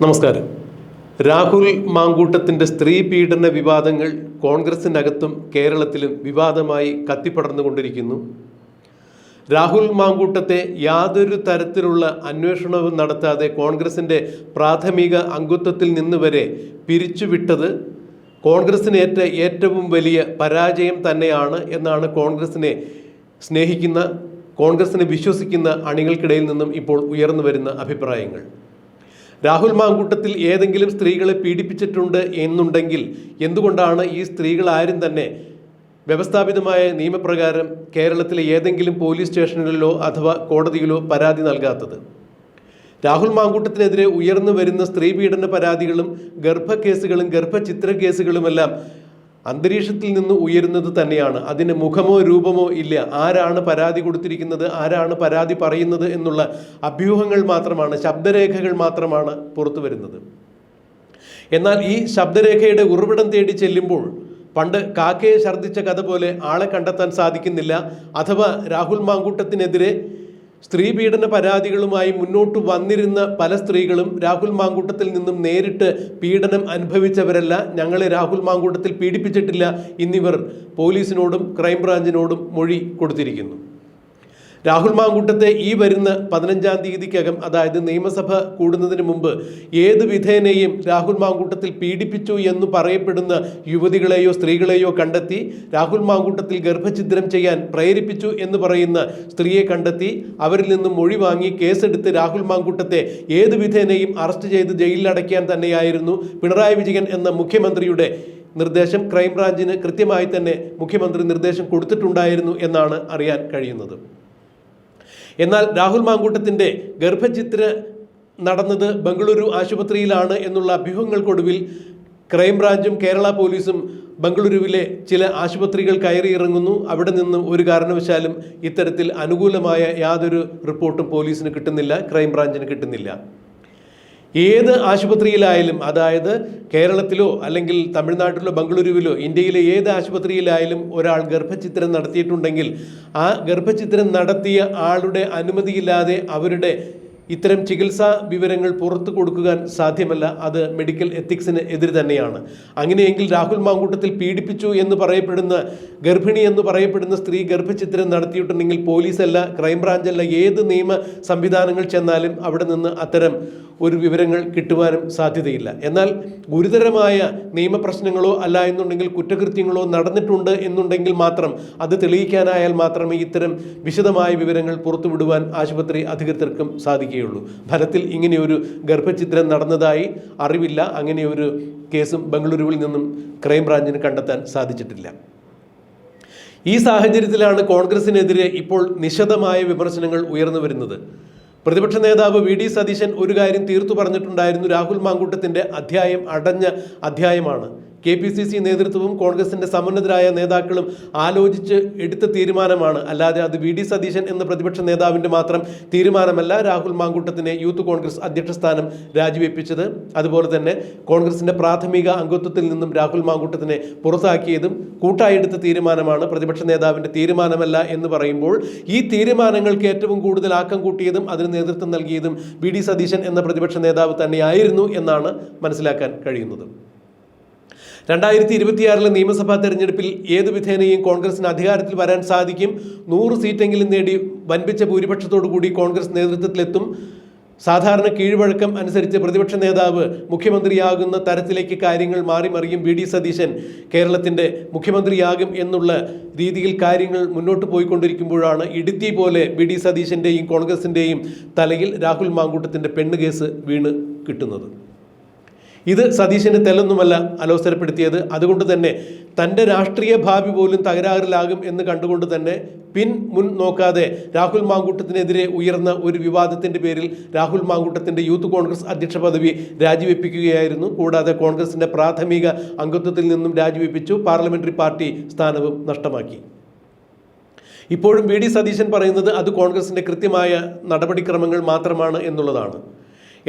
നമസ്കാരം. രാഹുൽ മാങ്കൂട്ടത്തിന്റെ സ്ത്രീ പീഡന വിവാദങ്ങൾ കോൺഗ്രസിനകത്തും കേരളത്തിലും വിവാദമായി കത്തിപ്പടർന്നുകൊണ്ടിരിക്കുന്നു. രാഹുൽ മാങ്കൂട്ടത്തെ യാതൊരു തരത്തിലുള്ള അന്വേഷണവും നടത്താതെ കോൺഗ്രസിന്റെ പ്രാഥമിക അംഗത്വത്തിൽ നിന്ന് വരെ പിരിച്ചുവിട്ടത് കോൺഗ്രസിന് ഏറ്റ ഏറ്റവും വലിയ പരാജയം തന്നെയാണ് എന്നാണ് കോൺഗ്രസിനെ സ്നേഹിക്കുന്ന കോൺഗ്രസിനെ വിശ്വസിക്കുന്ന അണികൾക്കിടയിൽ നിന്നും ഇപ്പോൾ ഉയർന്നു വരുന്ന അഭിപ്രായങ്ങൾ. രാഹുൽ മാങ്കൂട്ടത്തിൽ ഏതെങ്കിലും സ്ത്രീകളെ പീഡിപ്പിച്ചിട്ടുണ്ട് എന്നുണ്ടെങ്കിൽ എന്തുകൊണ്ടാണ് ഈ സ്ത്രീകൾ ആരും തന്നെ വ്യവസ്ഥാപിതമായ നിയമപ്രകാരം കേരളത്തിലെ ഏതെങ്കിലും പോലീസ് സ്റ്റേഷനുകളിലോ അഥവാ കോടതിയിലോ പരാതി നൽകാത്തത്? രാഹുൽ മാങ്കൂട്ടത്തിനെതിരെ ഉയർന്നു വരുന്ന സ്ത്രീ പീഡന പരാതികളും ഗർഭക്കേസുകളും ഗർഭചിത്ര കേസുകളുമെല്ലാം അന്തരീക്ഷത്തിൽ നിന്ന് ഉയരുന്നത് തന്നെയാണ്. അതിന് മുഖമോ രൂപമോ ഇല്ല. ആരാണ് പരാതി കൊടുത്തിരിക്കുന്നത് ആരാണ് പരാതി പറയുന്നത് എന്നുള്ള അഭ്യൂഹങ്ങൾ മാത്രമാണ് ശബ്ദരേഖകൾ മാത്രമാണ് പുറത്തു വരുന്നത്. എന്നാൽ ഈ ശബ്ദരേഖയുടെ ഉറവിടം തേടി ചെല്ലുമ്പോൾ പണ്ട് കാക്കയെ ഛർദ്ദിച്ച കഥ പോലെ ആളെ കണ്ടെത്താൻ സാധിക്കുന്നില്ല. അഥവാ രാഹുൽ മാങ്കൂട്ടത്തിനെതിരെ സ്ത്രീ പീഡന പരാതികളുമായി മുന്നോട്ട് വന്നിരുന്ന പല സ്ത്രീകളും രാഹുൽ മാങ്കൂട്ടത്തിൽ നിന്നും നേരിട്ട് പീഡനം അനുഭവിച്ചവരല്ല. ഞങ്ങളെ രാഹുൽ മാങ്കൂട്ടത്തിൽ പീഡിപ്പിച്ചിട്ടില്ല എന്നിവർ പോലീസിനോടും ക്രൈംബ്രാഞ്ചിനോടും മൊഴി കൊടുത്തിരിക്കുന്നു. രാഹുൽ മാങ്കൂട്ടത്തെ ഈ വരുന്ന പതിനഞ്ചാം തീയതിക്കകം അതായത് നിയമസഭ കൂടുന്നതിന് മുമ്പ് ഏത് വിധേനയും രാഹുൽ മാങ്കൂട്ടത്തിൽ പീഡിപ്പിച്ചു എന്ന് പറയപ്പെടുന്ന യുവതികളെയോ സ്ത്രീകളെയോ കണ്ടെത്തി രാഹുൽ മാങ്കൂട്ടത്തിൽ ഗർഭഛിദ്രം ചെയ്യാൻ പ്രേരിപ്പിച്ചു എന്ന് പറയുന്ന സ്ത്രീയെ കണ്ടെത്തി അവരിൽ നിന്നും മൊഴി വാങ്ങി കേസെടുത്ത് രാഹുൽ മാങ്കൂട്ടത്തെ ഏത് വിധേനയും അറസ്റ്റ് ചെയ്ത് ജയിലിലടയ്ക്കാൻ തന്നെയായിരുന്നു പിണറായി വിജയൻ എന്ന മുഖ്യമന്ത്രിയുടെ നിർദ്ദേശം. ക്രൈംബ്രാഞ്ചിന് കൃത്യമായി തന്നെ മുഖ്യമന്ത്രി നിർദ്ദേശം കൊടുത്തിട്ടുണ്ടായിരുന്നു എന്നാണ് അറിയാൻ കഴിയുന്നത്. എന്നാൽ രാഹുൽ മാങ്കൂട്ടത്തിന്റെ ഗർഭചിത്ര നടന്നത് ബംഗളൂരു ആശുപത്രിയിലാണ് എന്നുള്ള അഭ്യൂഹങ്ങൾക്കൊടുവിൽ ക്രൈംബ്രാഞ്ചും കേരള പോലീസും ബംഗളൂരുവിലെ ചില ആശുപത്രികൾ കയറിയിറങ്ങുന്നു. അവിടെ നിന്ന് ഒരു കാരണവശാലും ഇത്തരത്തിൽ അനുകൂലമായ യാതൊരു റിപ്പോർട്ടും പോലീസിന് കിട്ടുന്നില്ല ക്രൈംബ്രാഞ്ചിന് കിട്ടുന്നില്ല. ഏത് ആശുപത്രിയിലായാലും അതായത് കേരളത്തിലോ അല്ലെങ്കിൽ തമിഴ്നാട്ടിലോ ബംഗളൂരുവിലോ ഇന്ത്യയിലെ ഏത് ആശുപത്രിയിലായാലും ഒരാൾ ഗർഭചിത്രം നടത്തിയിട്ടുണ്ടെങ്കിൽ ആ ഗർഭചിത്രം നടത്തിയ ആളുടെ അനുമതിയില്ലാതെ അവരുടെ ഇത്തരം ചികിത്സാ വിവരങ്ങൾ പുറത്തു കൊടുക്കുവാൻ സാധ്യമല്ല. അത് മെഡിക്കൽ എത്തിക്സിന് എതിര് തന്നെയാണ്. അങ്ങനെയെങ്കിൽ രാഹുൽ മാങ്കൂട്ടത്തിൽ പീഡിപ്പിച്ചു എന്ന് പറയപ്പെടുന്ന ഗർഭിണി എന്ന് പറയപ്പെടുന്ന സ്ത്രീ ഗർഭചിത്രം നടത്തിയിട്ടുണ്ടെങ്കിൽ പോലീസല്ല ക്രൈംബ്രാഞ്ചല്ല ഏത് നിയമ സംവിധാനങ്ങൾ ചെന്നാലും അവിടെ നിന്ന് അത്തരം ഒരു വിവരങ്ങൾ കിട്ടുവാനും സാധ്യതയില്ല. എന്നാൽ ഗുരുതരമായ നിയമപ്രശ്നങ്ങളോ അല്ല എന്നുണ്ടെങ്കിൽ കുറ്റകൃത്യങ്ങളോ നടന്നിട്ടുണ്ട് എന്നുണ്ടെങ്കിൽ മാത്രം അത് തെളിയിക്കാനായാൽ മാത്രമേ ഇത്തരം വിശദമായ വിവരങ്ങൾ പുറത്തുവിടുവാൻ ആശുപത്രി അധികൃതർക്കും സാധിക്കുകയുള്ളൂ ഫലത്തിൽ ഇങ്ങനെയൊരു ഗർഭചിത്രം നടന്നതായി അറിവില്ല. അങ്ങനെയൊരു കേസും ബംഗളൂരുവിൽ നിന്നും ക്രൈംബ്രാഞ്ചിന് കണ്ടെത്താൻ സാധിച്ചിട്ടില്ല. ഈ സാഹചര്യത്തിലാണ് കോൺഗ്രസിനെതിരെ ഇപ്പോൾ നിശിതമായ വിമർശനങ്ങൾ ഉയർന്നു വരുന്നത്. പ്രതിപക്ഷ നേതാവ് വി. ഡി. സതീശൻ ഒരു കാര്യം തീർത്തു പറഞ്ഞിട്ടുണ്ടായിരുന്നു. രാഹുൽ മാങ്കൂട്ടത്തിന്റെ അധ്യായം അടഞ്ഞ അധ്യായമാണ്. കെ പി സി സി നേതൃത്വവും കോൺഗ്രസിന്റെ സമുന്നതരായ നേതാക്കളും ആലോചിച്ച് എടുത്ത തീരുമാനമാണ്. അല്ലാതെ അത് വി ഡി സതീശൻ എന്ന പ്രതിപക്ഷ നേതാവിന്റെ മാത്രം തീരുമാനമല്ല രാഹുൽ മാങ്കൂട്ടത്തിനെ യൂത്ത് കോൺഗ്രസ് അധ്യക്ഷ സ്ഥാനം രാജിവെപ്പിച്ചത്. അതുപോലെ തന്നെ കോൺഗ്രസിന്റെ പ്രാഥമിക അംഗത്വത്തിൽ നിന്നും രാഹുൽ മാങ്കൂട്ടത്തിനെ പുറത്താക്കിയതും കൂട്ടായെടുത്ത തീരുമാനമാണ്. പ്രതിപക്ഷ നേതാവിന്റെ തീരുമാനമല്ല എന്ന് പറയുമ്പോൾ ഈ തീരുമാനങ്ങൾക്ക് ഏറ്റവും കൂടുതൽ ആക്കം കൂട്ടിയതും അതിന് നേതൃത്വം നൽകിയതും വി ഡി സതീശൻ എന്ന പ്രതിപക്ഷ നേതാവ് തന്നെയായിരുന്നു എന്നാണ് മനസ്സിലാക്കാൻ കഴിയുന്നത്. രണ്ടായിരത്തി ഇരുപത്തിയാറിലെ നിയമസഭാ തെരഞ്ഞെടുപ്പിൽ ഏത് വിധേനയും കോൺഗ്രസിന് അധികാരത്തിൽ വരാൻ സാധിക്കും? നൂറ് സീറ്റെങ്കിലും നേടി വൻപിച്ച ഭൂരിപക്ഷത്തോടു കൂടി കോൺഗ്രസ് നേതൃത്വത്തിലെത്തും. സാധാരണ കീഴ്വഴക്കം അനുസരിച്ച് പ്രതിപക്ഷ നേതാവ് മുഖ്യമന്ത്രിയാകുന്ന തരത്തിലേക്ക് കാര്യങ്ങൾ മാറി മറിയും വി ഡി സതീശൻ കേരളത്തിന്റെ മുഖ്യമന്ത്രിയാകും എന്നുള്ള രീതിയിൽ കാര്യങ്ങൾ മുന്നോട്ട് പോയിക്കൊണ്ടിരിക്കുമ്പോഴാണ് ഇടുത്തി പോലെ വി ഡി സതീശന്റെയും കോൺഗ്രസിന്റെയും തലയിൽ രാഹുൽ മാങ്കൂട്ടത്തിന്റെ പെണ്ണ് കേസ് വീണ് കിട്ടുന്നത്. ഇത് സതീശന് തെല്ലൊന്നുമല്ല അലോസരപ്പെടുത്തിയത്. അതുകൊണ്ട് തന്നെ തന്റെ രാഷ്ട്രീയ ഭാവി പോലും തകരാറിലാകും എന്ന് കണ്ടുകൊണ്ട് തന്നെ പിൻ മുൻ നോക്കാതെ രാഹുൽ മാങ്കൂട്ടത്തിനെതിരെ ഉയർന്ന ഒരു വിവാദത്തിന്റെ പേരിൽ രാഹുൽ മാങ്കൂട്ടത്തിന്റെ യൂത്ത് കോൺഗ്രസ് അധ്യക്ഷ പദവി രാജിവെപ്പിക്കുകയായിരുന്നു. കൂടാതെ കോൺഗ്രസിന്റെ പ്രാഥമിക അംഗത്വത്തിൽ നിന്നും രാജിവെപ്പിച്ചു. പാർലമെന്ററി പാർട്ടി സ്ഥാനവും നഷ്ടമാക്കി. ഇപ്പോഴും വി ഡി സതീശൻ പറയുന്നത് അത് കോൺഗ്രസിന്റെ കൃത്യമായ നടപടിക്രമങ്ങൾ മാത്രമാണ് എന്നുള്ളതാണ്.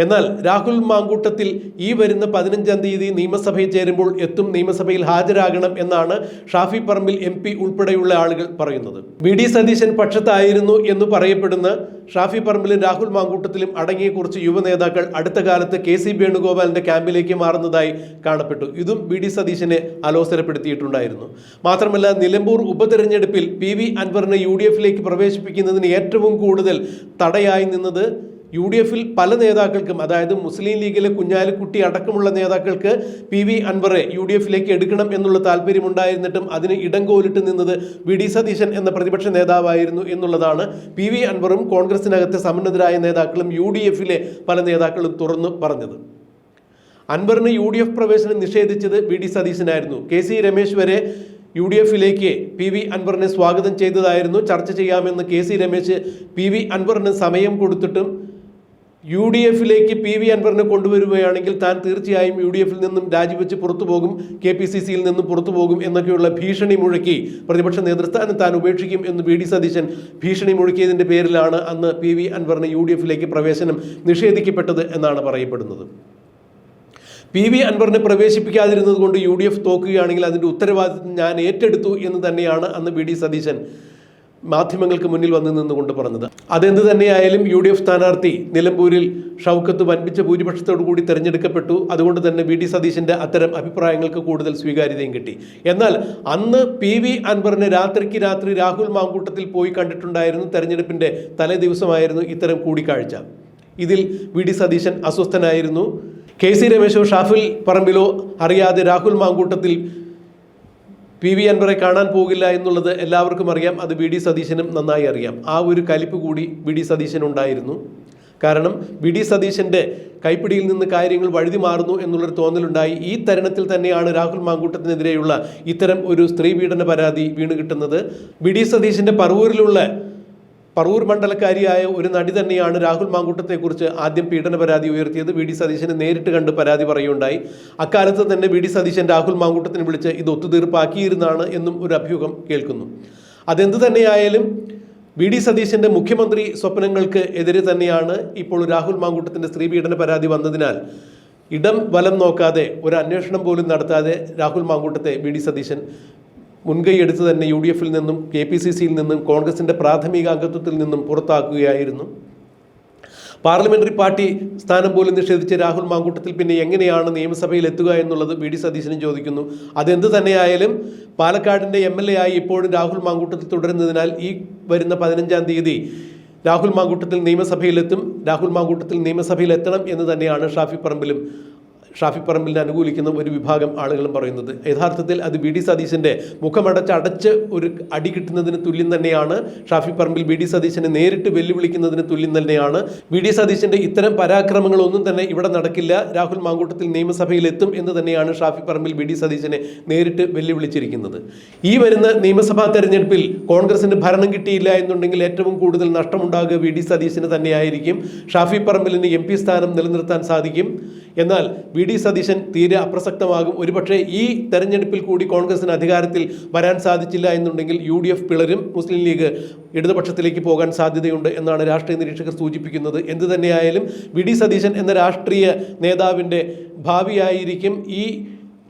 എന്നാൽ രാഹുൽ മാങ്കൂട്ടത്തിൽ ഈ വരുന്ന പതിനഞ്ചാം തീയതി നിയമസഭയിൽ ചേരുമ്പോൾ എത്തും നിയമസഭയിൽ ഹാജരാകണം എന്നാണ് ഷാഫി പറമ്പിൽ എം പി ഉൾപ്പെടെയുള്ള ആളുകൾ പറയുന്നത്. വി ഡി സതീശൻ പക്ഷത്തായിരുന്നു എന്ന് പറയപ്പെടുന്ന ഷാഫി പറമ്പിലും രാഹുൽ മാങ്കൂട്ടത്തിലും അടങ്ങിയ കുറച്ച് യുവ നേതാക്കൾ അടുത്ത കാലത്ത് കെ സി വേണുഗോപാലിന്റെ ക്യാമ്പിലേക്ക് മാറുന്നതായി കാണപ്പെട്ടു. ഇതും വി ഡി സതീശനെ അലോസരപ്പെടുത്തിയിട്ടുണ്ടായിരുന്നു. മാത്രമല്ല നിലമ്പൂർ ഉപതെരഞ്ഞെടുപ്പിൽ പി വി അൻവറിനെ യു ഡി എഫിലേക്ക് പ്രവേശിപ്പിക്കുന്നതിന് ഏറ്റവും കൂടുതൽ തടയായി നിന്നത് യു ഡി എഫിൽ പല നേതാക്കൾക്കും അതായത് മുസ്ലിം ലീഗിലെ കുഞ്ഞാലിക്കുട്ടി അടക്കമുള്ള നേതാക്കൾക്ക് പി വി അൻവറെ യു ഡി എഫിലേക്ക് എടുക്കണം എന്നുള്ള താല്പര്യമുണ്ടായിരുന്നിട്ടും അതിന് ഇടം കോലിട്ട് നിന്നത് വി ഡി സതീശൻ എന്ന പ്രതിപക്ഷ നേതാവായിരുന്നു എന്നുള്ളതാണ് പി വി അൻവറും കോൺഗ്രസിനകത്തെ സമുന്നതരായ നേതാക്കളും യു ഡി എഫിലെ പല നേതാക്കളും തുറന്നു പറഞ്ഞത്. അൻവറിന് യു ഡി എഫ് പ്രവേശനം നിഷേധിച്ചത് വി ഡി സതീശനായിരുന്നു. കെ സി രമേശ് വരെ യു ഡി എഫിലേക്ക് പി വി അൻവറിനെ സ്വാഗതം ചെയ്തതായിരുന്നു. ചർച്ച ചെയ്യാമെന്ന് K C Ramesh P V അൻവറിന് സമയം കൊടുത്തിട്ടും യു ഡി എഫിലേക്ക് പി വി അൻവറിനെ കൊണ്ടുവരികയാണെങ്കിൽ താൻ തീർച്ചയായും യു ഡി എഫിൽ നിന്നും രാജിവെച്ച് പുറത്തു പോകും കെ പി സി സിയിൽ നിന്നും പുറത്തു പോകും എന്നൊക്കെയുള്ള ഭീഷണി മുഴക്കി പ്രതിപക്ഷ നേതൃസ്ഥാനം താൻ ഉപേക്ഷിക്കും എന്ന് വി ഡി സതീശൻ ഭീഷണി മുഴക്കിയതിന്റെ പേരിലാണ് അന്ന് പി വി അൻവറിന് യു ഡി എഫിലേക്ക് പ്രവേശനം നിഷേധിക്കപ്പെട്ടത് എന്നാണ് പറയപ്പെടുന്നത്. പി വി അൻവറിനെ പ്രവേശിപ്പിക്കാതിരുന്നത് കൊണ്ട് യു ഡി എഫ് തോക്കുകയാണെങ്കിൽ അതിന്റെ ഉത്തരവാദിത്വം ഞാൻ ഏറ്റെടുത്തു എന്ന് തന്നെയാണ് അന്ന് വി ഡി സതീശൻ മാധ്യമങ്ങൾക്ക് മുന്നിൽ വന്നു നിന്നുകൊണ്ട് പറഞ്ഞത്. അതെന്ത് തന്നെയായാലും യു ഡി എഫ് സ്ഥാനാർത്ഥി നിലമ്പൂരിൽ ഷൗക്കത്ത് വൻപിച്ച ഭൂരിപക്ഷത്തോടു കൂടി തെരഞ്ഞെടുക്കപ്പെട്ടു. അതുകൊണ്ട് തന്നെ വി ഡി സതീശന്റെ അത്തരം അഭിപ്രായങ്ങൾക്ക് കൂടുതൽ സ്വീകാര്യതയും കിട്ടി. എന്നാൽ അന്ന് പി വി അൻവറിനെ രാത്രിക്ക് രാത്രി രാഹുൽ മാങ്കൂട്ടത്തിൽ പോയി കണ്ടിട്ടുണ്ടായിരുന്നു. തെരഞ്ഞെടുപ്പിന്റെ തലേ ദിവസമായിരുന്നു ഇത്തരം കൂടിക്കാഴ്ച. ഇതിൽ വി ഡി സതീശൻ അസ്വസ്ഥനായിരുന്നു. കെ സി രമേശോ ഷാഫിൽ പറമ്പിലോ അറിയാതെ രാഹുൽ മാങ്കൂട്ടത്തിൽ പി വി അൻവറെ കാണാൻ പോകില്ല എന്നുള്ളത് എല്ലാവർക്കും അറിയാം. അത് വി ഡി സതീശനും നന്നായി അറിയാം. ആ ഒരു കലിപ്പ് കൂടി വി ഡി സതീശനുണ്ടായിരുന്നു കാരണം വി ഡി സതീശന്റെ കൈപ്പിടിയിൽ നിന്ന് കാര്യങ്ങൾ വഴുതി മാറുന്നു എന്നുള്ളൊരു തോന്നലുണ്ടായി. ഈ തരുണത്തിൽ തന്നെയാണ് രാഹുൽ മാങ്കൂട്ടത്തിനെതിരെയുള്ള ഇത്തരം ഒരു സ്ത്രീ പീഡന പരാതി വീണ് കിട്ടുന്നത്. വി ഡി സതീശന്റെ പറവൂരിലുള്ള പറവൂർ മണ്ഡലക്കാരിയായ ഒരു നടി തന്നെയാണ് രാഹുൽ മാങ്കൂട്ടത്തെക്കുറിച്ച് ആദ്യം പീഡന പരാതി ഉയർത്തിയത്. വി ഡി സതീശനെ നേരിട്ട് കണ്ട് പരാതി പറയുകയുണ്ടായി. അക്കാലത്ത് തന്നെ വി ഡി സതീശൻ രാഹുൽ മാങ്കൂട്ടത്തിന് വിളിച്ച് ഇത് ഒത്തുതീർപ്പാക്കിയിരുന്നാണ് എന്നും ഒരു അഭ്യൂഹം കേൾക്കുന്നു. അതെന്ത് തന്നെയായാലും വി ഡി സതീശന്റെ മുഖ്യമന്ത്രി സ്വപ്നങ്ങൾക്ക് എതിരെ തന്നെയാണ് ഇപ്പോൾ രാഹുൽ മാങ്കൂട്ടത്തിന്റെ സ്ത്രീ പീഡന പരാതി വന്നതിനാൽ ഇടം വലം നോക്കാതെ ഒരു അന്വേഷണം പോലും നടത്താതെ രാഹുൽ മാങ്കൂട്ടത്തെ വി ഡി സതീശൻ മുൻകൈ എടുത്ത് തന്നെ യു ഡി എഫിൽ നിന്നും കെ പി സി സിയിൽ നിന്നും കോൺഗ്രസിന്റെ പ്രാഥമിക അംഗത്വത്തിൽ നിന്നും പുറത്താക്കുകയായിരുന്നു. പാർലമെന്ററി പാർട്ടി സ്ഥാനം പോലും നിഷേധിച്ച രാഹുൽ മാങ്കൂട്ടത്തിൽ പിന്നെ എങ്ങനെയാണ് നിയമസഭയിൽ എത്തുക എന്നുള്ളത് വി ഡി സതീശനും ചോദിക്കുന്നു. അതെന്ത് തന്നെയായാലും പാലക്കാടിന്റെ എം എൽ എ ആയി ഇപ്പോഴും രാഹുൽ മാങ്കൂട്ടത്തിൽ തുടരുന്നതിനാൽ ഈ വരുന്ന പതിനഞ്ചാം തീയതി രാഹുൽ മാങ്കൂട്ടത്തിൽ നിയമസഭയിലെത്തും രാഹുൽ മാങ്കൂട്ടത്തിൽ നിയമസഭയിലെത്തണം എന്ന് തന്നെയാണ് ഷാഫി പറമ്പിലും ഷാഫി പറമ്പിലിനെ അനുകൂലിക്കുന്ന ഒരു വിഭാഗം ആളുകളും പറയുന്നത്. യഥാർത്ഥത്തിൽ അത് ബി ഡി സതീശന്റെ മുഖമടച്ച് അടച്ച് ഒരു അടി കിട്ടുന്നതിന് തുല്യം തന്നെയാണ്. ഷാഫി പറമ്പിൽ ബി ഡി സതീശനെ നേരിട്ട് വെല്ലുവിളിക്കുന്നതിന് തുല്യം തന്നെയാണ്. ബി ഡി സതീശന്റെ ഇത്തരം പരാക്രമങ്ങളൊന്നും തന്നെ ഇവിടെ നടക്കില്ല. രാഹുൽ മാങ്കൂട്ടത്തിൽ നിയമസഭയിൽ എത്തും എന്ന് തന്നെയാണ് ഷാഫി പറമ്പിൽ ബി ഡി സതീശനെ നേരിട്ട് വെല്ലുവിളിച്ചിരിക്കുന്നത്. ഈ വരുന്ന നിയമസഭാ തെരഞ്ഞെടുപ്പിൽ കോൺഗ്രസിന് ഭരണം കിട്ടിയില്ല എന്നുണ്ടെങ്കിൽ ഏറ്റവും കൂടുതൽ നഷ്ടമുണ്ടാകുക വി ഡി സതീശന് തന്നെയായിരിക്കും. ഷാഫി പറമ്പിലിന് എം പി സ്ഥാനം നിലനിർത്താൻ സാധിക്കും. എന്നാൽ വി ഡി സതീശൻ തീരെ അപ്രസക്തമാകും. ഒരുപക്ഷെ ഈ തെരഞ്ഞെടുപ്പിൽ കൂടി കോൺഗ്രസിന് അധികാരത്തിൽ വരാൻ സാധിച്ചില്ല എന്നുണ്ടെങ്കിൽ യു ഡി എഫ് പിളരും മുസ്ലിം ലീഗ് ഇടതുപക്ഷത്തിലേക്ക് പോകാൻ സാധ്യതയുണ്ട് എന്നാണ് രാഷ്ട്രീയ നിരീക്ഷകർ സൂചിപ്പിക്കുന്നത്. എന്തു തന്നെയായാലും വി ഡി സതീശൻ എന്ന രാഷ്ട്രീയ നേതാവിന്റെ ഭാവിയായിരിക്കും ഈ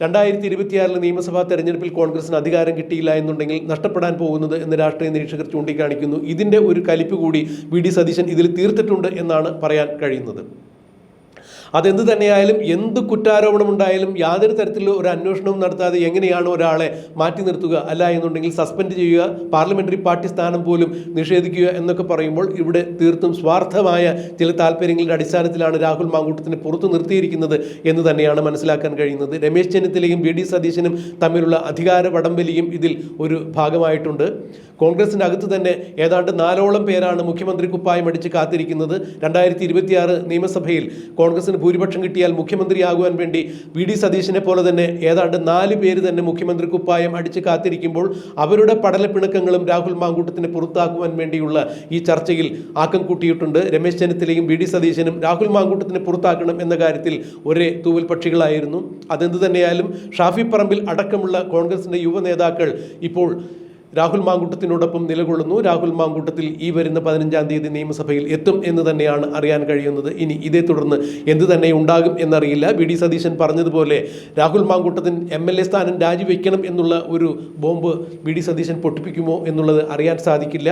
രണ്ടായിരത്തി ഇരുപത്തിയാറിലെ നിയമസഭാ തെരഞ്ഞെടുപ്പിൽ കോൺഗ്രസിന് അധികാരം കിട്ടിയില്ല എന്നുണ്ടെങ്കിൽ നഷ്ടപ്പെടാൻ പോകുന്നത് എന്ന് രാഷ്ട്രീയ നിരീക്ഷകർ ചൂണ്ടിക്കാണിക്കുന്നു. ഇതിന്റെ ഒരു കലിപ്പ് കൂടി വി ഡി സതീശൻ ഇതിൽ തീർത്തിട്ടുണ്ട് എന്നാണ് പറയാൻ കഴിയുന്നത്. അതെന്ത് തന്നെയായാലും എന്ത് കുറ്റാരോപണം ഉണ്ടായാലും യാതൊരു തരത്തിലുള്ള ഒരു അന്വേഷണവും നടത്താതെ എങ്ങനെയാണ് ഒരാളെ മാറ്റി നിർത്തുക അല്ല എന്നുണ്ടെങ്കിൽ സസ്പെൻഡ് ചെയ്യുക പാർലമെന്ററി പാർട്ടി സ്ഥാനം പോലും നിഷേധിക്കുക എന്നൊക്കെ പറയുമ്പോൾ ഇവിടെ തീർത്തും സ്വാർത്ഥമായ ചില താല്പര്യങ്ങളുടെ അടിസ്ഥാനത്തിലാണ് രാഹുൽ മാങ്കൂട്ടത്തിനെ പുറത്തു നിർത്തിയിരിക്കുന്നത് എന്ന് തന്നെയാണ് മനസ്സിലാക്കാൻ കഴിയുന്നത്. രമേശ് ചെന്നിത്തലയും വി ഡി സതീശനും തമ്മിലുള്ള അധികാര വടംവലിയും ഇതിൽ ഒരു ഭാഗമായിട്ടുണ്ട്. കോൺഗ്രസിന്റെ അകത്ത് തന്നെ ഏതാണ്ട് നാലോളം പേരാണ് മുഖ്യമന്ത്രി കുപ്പായം അടിച്ച് കാത്തിരിക്കുന്നത്. രണ്ടായിരത്തി ഇരുപത്തിയാറ് നിയമസഭയിൽ കോൺഗ്രസിന് ഭൂരിപക്ഷം കിട്ടിയാൽ മുഖ്യമന്ത്രിയാകുവാൻ വേണ്ടി വി ഡി സതീശനെ പോലെ തന്നെ ഏതാണ്ട് നാല് പേര് തന്നെ മുഖ്യമന്ത്രി കുപ്പായം അടിച്ച് കാത്തിരിക്കുമ്പോൾ അവരുടെ പടലപ്പിണക്കങ്ങളും രാഹുൽ മാങ്കൂട്ടത്തിനെ പുറത്താക്കുവാൻ വേണ്ടിയുള്ള ഈ ചർച്ചയിൽ ആക്കം കൂട്ടിയിട്ടുണ്ട്. രമേശ് ചെന്നിത്തലയും വി ഡി സതീശനും രാഹുൽ മാങ്കൂട്ടത്തിനെ പുറത്താക്കണം എന്ന കാര്യത്തിൽ ഒരേ തൂവൽ പക്ഷികളായിരുന്നു. അതെന്ത് തന്നെയായാലും ഷാഫി പറമ്പിൽ അടക്കമുള്ള കോൺഗ്രസിന്റെ യുവ നേതാക്കൾ ഇപ്പോൾ രാഹുൽ മാങ്കൂട്ടത്തിനോടൊപ്പം നിലകൊള്ളുന്നു. രാഹുൽ മാങ്കൂട്ടത്തിൽ ഈ വരുന്ന പതിനഞ്ചാം തീയതി നിയമസഭയിൽ എത്തും എന്ന് തന്നെയാണ് അറിയാൻ കഴിയുന്നത്. ഇനി ഇതേ തുടർന്ന് എന്ത് തന്നെ ഉണ്ടാകും എന്നറിയില്ല. വി ഡി സതീശൻ പറഞ്ഞതുപോലെ രാഹുൽ മാങ്കൂട്ടത്തിന് എം എൽ എ സ്ഥാനം രാജിവെക്കണം എന്നുള്ള ഒരു ബോംബ് വി ഡി സതീശൻ പൊട്ടിപ്പിക്കുമോ എന്നുള്ളത് അറിയാൻ സാധിക്കില്ല.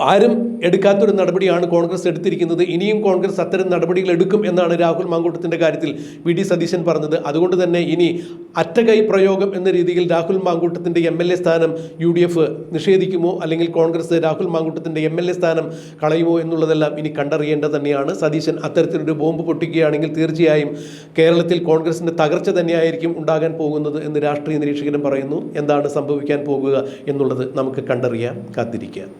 ആരും എടുക്കാത്തൊരു നടപടിയാണ് കോൺഗ്രസ് എടുത്തിരിക്കുന്നത്. ഇനിയും കോൺഗ്രസ് അത്തരം നടപടികൾ എടുക്കും എന്നാണ് രാഹുൽ മാങ്കൂട്ടത്തിന്റെ കാര്യത്തിൽ വി ഡി സതീശൻ പറഞ്ഞത്. അതുകൊണ്ട് തന്നെ ഇനി അറ്റകൈ പ്രയോഗം എന്ന രീതിയിൽ രാഹുൽ മാങ്കൂട്ടത്തിന്റെ എം എൽ എ സ്ഥാനം യു ഡി എഫ് നിഷേധിക്കുമോ? അല്ലെങ്കിൽ കോൺഗ്രസ് രാഹുൽ മാങ്കൂട്ടത്തിന്റെ എം എൽ എ സ്ഥാനം കളയുമോ എന്നുള്ളതെല്ലാം ഇനി കണ്ടറിയേണ്ടത് തന്നെയാണ്. സതീശൻ അത്തരത്തിലൊരു ബോംബ് പൊട്ടിക്കുകയാണെങ്കിൽ തീർച്ചയായും കേരളത്തിൽ കോൺഗ്രസിന്റെ തകർച്ച തന്നെയായിരിക്കും ഉണ്ടാകാൻ പോകുന്നത് എന്ന് രാഷ്ട്രീയ നിരീക്ഷകരും പറയുന്നു. എന്താണ് സംഭവിക്കാൻ പോകുക എന്നുള്ളത് നമുക്ക് കണ്ടറിയാം. കാത്തിരിക്കാം.